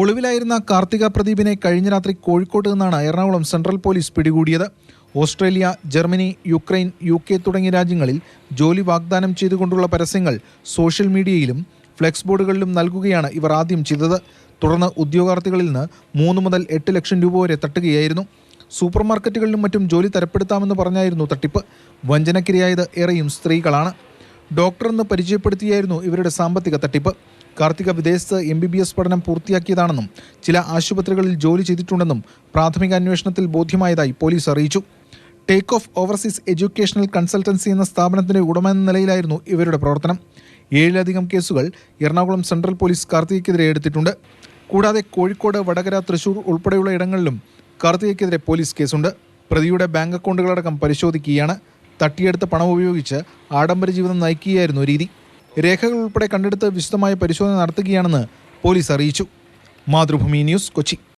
ഒളിവിലായിരുന്ന കാർത്തിക പ്രദീപിനെ കഴിഞ്ഞ രാത്രി കോഴിക്കോട്ട് നിന്നാണ് എറണാകുളം സെൻട്രൽ പോലീസ് പിടികൂടിയത്. Australia Germany Ukraine U K തുടങ്ങിയ രാജ്യങ്ങളിൽ ജോലി വാഗ്ദാനം ചെയ്തുകൊണ്ടുള്ള പരസ്യങ്ങൾ സോഷ്യൽ മീഡിയയിലും ഫ്ലെക്സ് ബോർഡുകളിലും നൽകുകയാണ് ഇവർ ആദ്യം ചെയ്തത്. തുടർന്ന് ഉദ്യോഗാർത്ഥികളിൽ നിന്ന് മൂന്ന് മുതൽ എട്ട് ലക്ഷം രൂപ വരെ തട്ടുകയായിരുന്നു. സൂപ്പർ മാർക്കറ്റുകളിലും മറ്റും ജോലി തരപ്പെടുത്താമെന്ന് പറഞ്ഞായിരുന്നു തട്ടിപ്പ്. വഞ്ചനക്കിരയായത് ഏറെയും സ്ത്രീകളാണ്. ഡോക്ടർ എന്ന് പരിചയപ്പെടുത്തിയായിരുന്നു ഇവരുടെ സാമ്പത്തിക തട്ടിപ്പ്. കാർത്തിക വിദേശത്ത് എം ബി ബി എസ് പഠനം പൂർത്തിയാക്കിയതാണെന്നും ചില ആശുപത്രികളിൽ ജോലി ചെയ്തിട്ടുണ്ടെന്നും പ്രാഥമിക അന്വേഷണത്തിൽ ബോധ്യമായതായി പോലീസ് അറിയിച്ചു. Take off overseas educational consultancy എന്ന സ്ഥാപനത്തിന്റെ ഉടമ എന്ന നിലയിലായിരുന്നു ഇവരുടെ പ്രവർത്തനം. ഏഴിലധികം കേസുകൾ എറണാകുളം സെൻട്രൽ പോലീസ് കാർത്തികയ്ക്കെതിരെ എടുത്തിട്ടുണ്ട്. കൂടാതെ കോഴിക്കോട് വടകര തൃശൂർ ഉൾപ്പെടെയുള്ള ഇടങ്ങളിലും കാർത്തികയ്ക്കെതിരെ പോലീസ് കേസുണ്ട്. പ്രതിയുടെ ബാങ്ക് അക്കൗണ്ടുകളടക്കം പരിശോധിക്കുകയാണ്. തട്ടിയെടുത്ത പണം ഉപയോഗിച്ച് ആഡംബര ജീവിതം നയിക്കുകയായിരുന്നു രീതി. രേഖകൾ ഉൾപ്പെടെ കണ്ടെടുത്ത് വിശദമായ പരിശോധന നടത്തുകയാണെന്ന് പോലീസ് അറിയിച്ചു. മാതൃഭൂമി ന്യൂസ് കൊച്ചി.